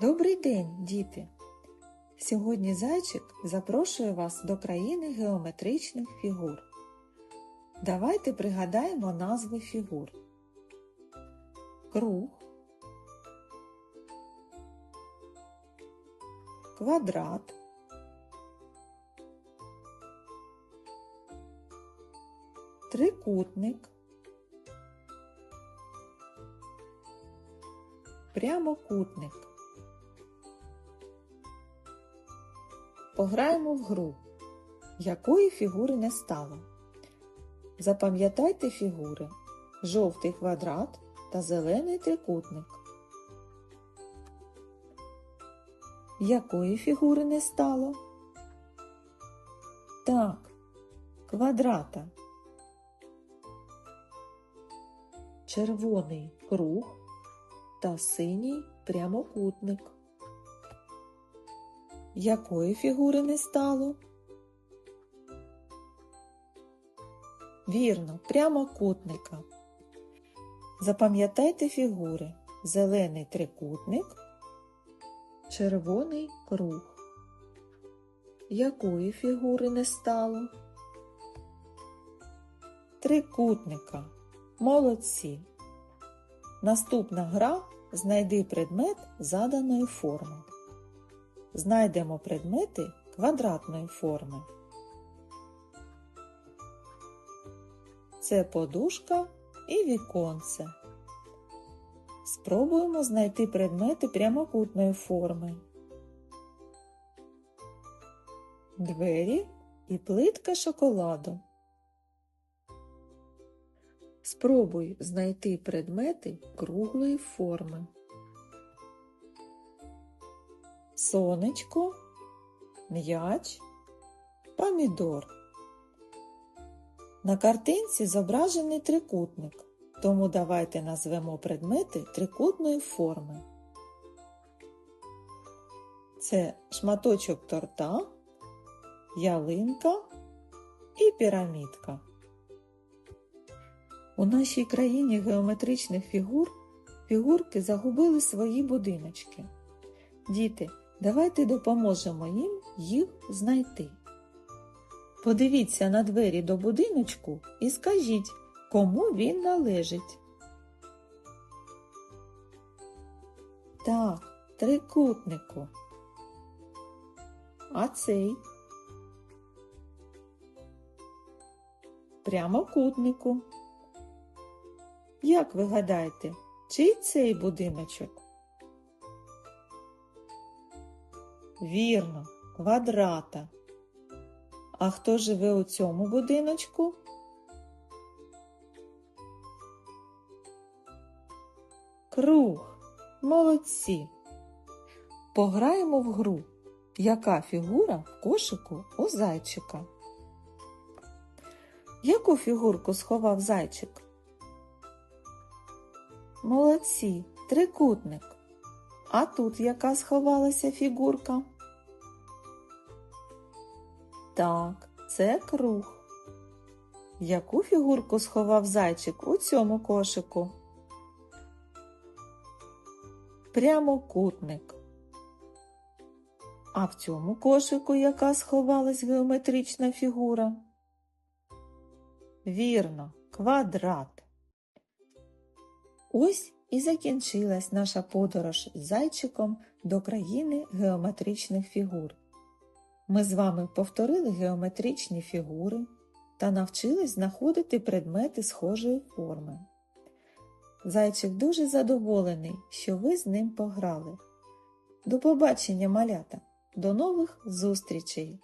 Добрий день, діти! Сьогодні зайчик запрошує вас до країни геометричних фігур. Давайте пригадаємо назви фігур. Круг, квадрат, трикутник, прямокутник. Пограємо в гру. Якої фігури не стало? Запам'ятайте фігури жовтий квадрат та зелений трикутник. Якої фігури не стало? Так, квадрата. Червоний круг та синій прямокутник. Якої фігури не стало? Вірно, прямокутника. Запам'ятайте фігури зелений трикутник, червоний круг. Якої фігури не стало? Трикутника. Молодці. Наступна гра знайди предмет заданої форми. Знайдемо предмети квадратної форми. Це подушка і віконце. Спробуємо знайти предмети прямокутної форми. Двері і плитка шоколаду. Спробуй знайти предмети круглої форми. Сонечко, м'яч, помідор. На картинці зображений трикутник, тому давайте назвемо предмети трикутної форми. Це шматочок торта, ялинка і пірамідка. У нашій країні геометричних фігур фігурки загубили свої будиночки. Діти, давайте допоможемо їм їх знайти. Подивіться на двері до будиночку і скажіть, кому він належить. Так, трикутнику. А цей прямокутнику. Як ви гадаєте, чий цей будиночок? Вірно, квадрата. А хто живе у цьому будиночку? Круг. Молодці. Пограємо в гру. Яка фігура в кошику у зайчика? Яку фігурку сховав зайчик? Молодці, трикутник. А тут яка сховалася фігурка? Так, це круг. Яку фігурку сховав зайчик у цьому кошику? Прямокутник. А в цьому кошику яка сховалась геометрична фігура? Вірно, квадрат. Ось і закінчилась наша подорож з зайчиком до країни геометричних фігур. Ми з вами повторили геометричні фігури та навчились знаходити предмети схожої форми. Зайчик дуже задоволений, що ви з ним пограли. До побачення, малята! До нових зустрічей!